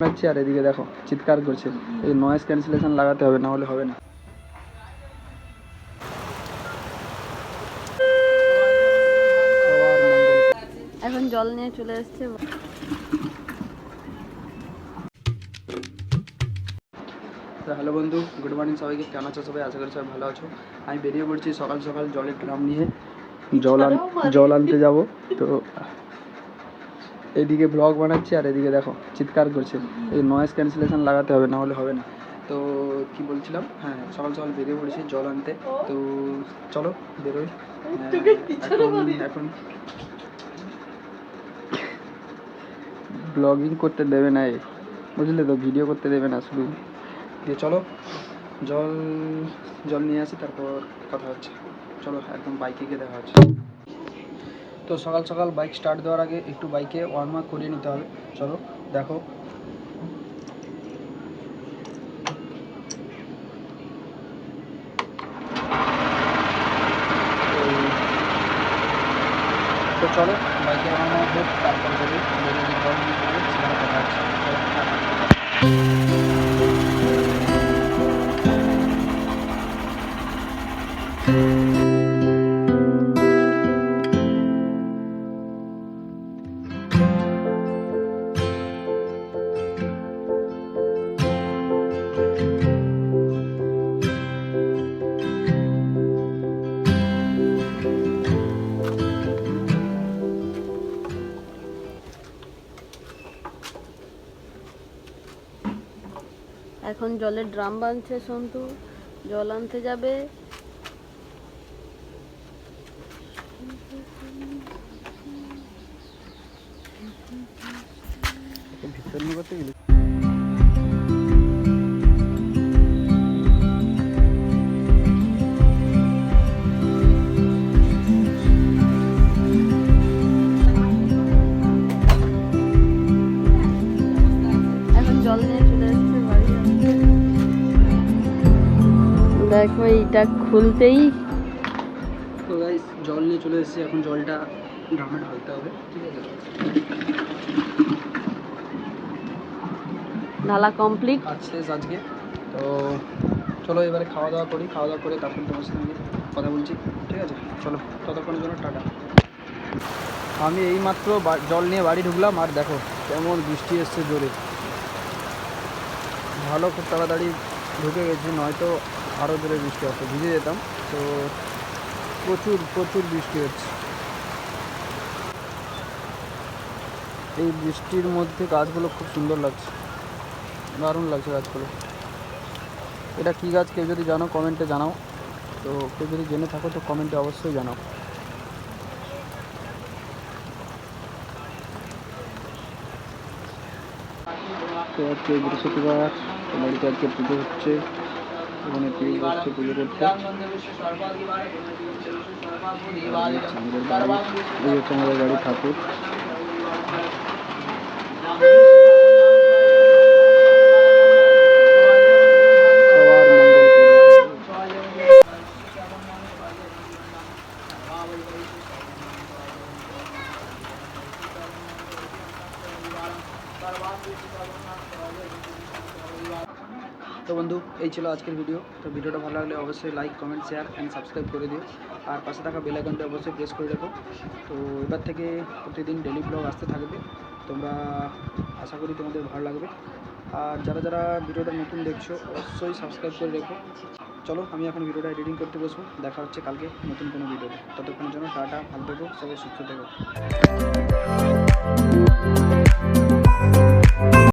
বানাচ্ছি আর এদিকে দেখো চিৎকার করছে। এই নয়েজ ক্যান্সেলেশন লাগাতে হবে না হলে হবে না। এখন জল নিয়ে চলে এসছে। হ্যালো বন্ধু গুড মর্নিং সবাইকে। কেমন আছো সবাই? আশা করি সবাই ভালো আছো। আমি বেরিয়ে পড়ছি সকাল সকাল জলের ড্রাম নিয়ে। জল আন জল আনতে যাব। তো এদিকে ব্লগ বানাচ্ছি আর এদিকে দেখো চিৎকার করছে। এই নয়েজ ক্যান্সেলেশন লাগাতে হবে না হলে হবে না। তো কি বলছিলাম? হ্যাঁ সকাল সকাল বেরিয়ে পড়েছি জল আনতে। তো চলো বেরোই। এখন এখন ব্লগিং করতে দেবে না এ। বুঝলে তো ভিডিও করতে দেবে না শুধু। দিয়ে চলো জল জল নিয়ে আসি তারপর কথা হচ্ছে। চলো একদম বাইকে গিয়ে দেখা হচ্ছে। তো সকাল সকাল বাইক স্টার্ট দেওয়ার আগে একটু বাইকে ওয়ার্ম আপ করিয়ে নিতে হবে চলো দেখো তো- চলো বাইকে ওয়ার্ম আপ হোক তারপর সেখানে কথা হচ্ছে চলো, টাটা। এখন জলের ড্রাম বাঁধছে সন্তু। জল আনতে যাবে। ভিতর দেখো এইটা খুলতেই তো গাইস জল নিয়ে চলে এসেছি। এখন জলটা ড্রামে ঢালতে হবে ঠিক আছে? ঢালা কমপ্লিট কাজ শেষ আজকে। তো চলো এবারে খাওয়া দাওয়া করি। খাওয়া দাওয়া করে তারপর তোমার সঙ্গে কথা বলছি ঠিক আছে? চলো ততক্ষণের জন্য টাটা। আমি এইমাত্র জল নিয়ে বাড়ি ঢুকলাম আর দেখো কেমন বৃষ্টি এসছে জোরে। ভালো খুব তাড়াতাড়ি ঢুকে গেছি নয়তো আরও জোরে বৃষ্টি আসছে, ভিজে যেতাম, তো প্রচুর প্রচুর বৃষ্টি হচ্ছে। এই বৃষ্টির মধ্যে গাছগুলো খুব সুন্দর লাগছে, দারুণ লাগছে গাছগুলো। এটা কী গাছ কেউ যদি জানো, কমেন্টে জানাও। তো কেউ যদি জেনে থাকো, তো কমেন্টে অবশ্যই জানাও। আজকে বৃহস্পতিবার বাড়িতে আজকে পুজো হচ্ছে। এখানে পুজো বসছে পুজো করতে এই হচ্ছে আমাদের বাড়ি ঠাকুর। তো বন্ধু, এই ছিল আজকের ভিডিও তো ভিডিওটা ভালো লাগলে অবশ্যই like comment share and subscribe করে দিও। আর পাশে থাকা বেলাইকনটা অবশ্যই প্রেস করে রাখো। তো এবার থেকে প্রতিদিন ডেলি ব্লগ আসতে থাকবে। তোমরা আশা করি তোমাদের ভালো লাগবে। আর যারা যারা ভিডিওটা নতুন দেখছ, অবশ্যই সাবস্ক্রাইব করে রেখো। চলো, আমি এখন ভিডিওটা এডিটিং করতে বসবো। দেখা হচ্ছে কালকে নতুন কোনো ভিডিওতে ততক্ষণের জন্য টাটা, ভালো থেকো, সবাই সুস্থ থেকো।